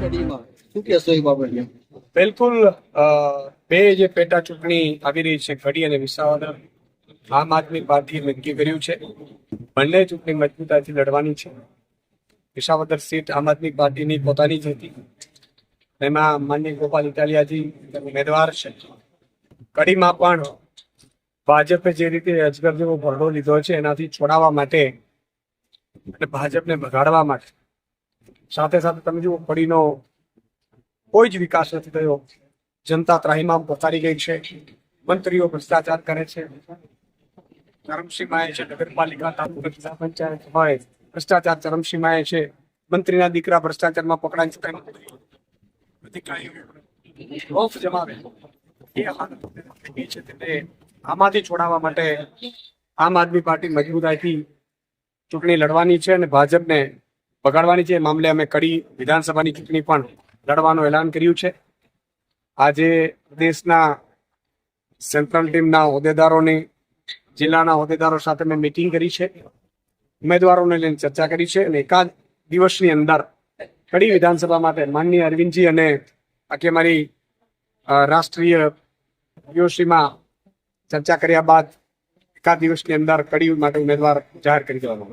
કડીમાં શું કહેશો એ બાબતે? બિલકુલ બે જે પેટા ચૂંટણી આવી રહી છે ઘડી અને વિસાવદર. આમ આદમી પાર્ટીએ નક્કી કર્યું છે. બંને ચૂંટણી મજબૂતાથી લડવાની છે. વિસાવદર સીટ આમ આદમી પાર્ટીની પોતાની જ હતી. એમાં માન્ય ગોપાલ ઇટાલિયાજી ઉમેદવાર છે. કડીમાં પણ ભાજપે જે રીતે અજગર જેવો ભરડો લીધો છે, એનાથી છોડાવવા માટે અને ભાજપને ભગાડવા માટે. સાથે સાથે તમે જુઓ, કડીનો કોઈ જ વિકાસ નથી થયો. જનતા ત્રાહીમામ પથારી ગઈ છે. મંત્રીઓ ભ્રષ્ટાચાર કરે છે. ચરમસીમાએ છે, નગરપાલિકા તાલુકા ભ્રષ્ટાચાર ચરમસીમાએ છે, મંત્રીના દીકરા ભ્રષ્ટાચારમાં પકડાય નથી. અધિકારીઓ જમાવે છે. આમાંથી છોડાવવા માટે આમ આદમી પાર્ટી મજબૂતાઈથી ચૂંટણી લડવાની છે અને ભાજપને બગાડવાની છે. એ મામલે અમે કડી વિધાનસભાની ચૂંટણી પણ લડવાનું એલાન કર્યું છે. આજે દેશના સેન્ટ્રલ ટીમના હોદ્દેદારોની જિલ્લાના હોદ્દેદારો સાથે મેં મિટિંગ કરી છે. ઉમેદવારોને લઈને ચર્ચા કરી છે અને એકાદ દિવસની અંદર કડી વિધાનસભા માટે માનનીય અરવિંદજી અને આખી અમારી રાષ્ટ્રીય પીઓસીમાં ચર્ચા કર્યા બાદ એકાદ દિવસની અંદર કડી માટે ઉમેદવાર જાહેર કરી દેવાનો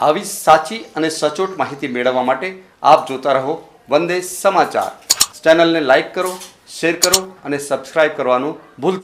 આવી સાચી અને સચોટ માહિતી મેળવવા માટે આપ જોતા રહો વંદે સમાચાર. ચેનલને લાઈક કરો, શેર કરો અને સબસ્ક્રાઇબ કરવાનું ભૂલતા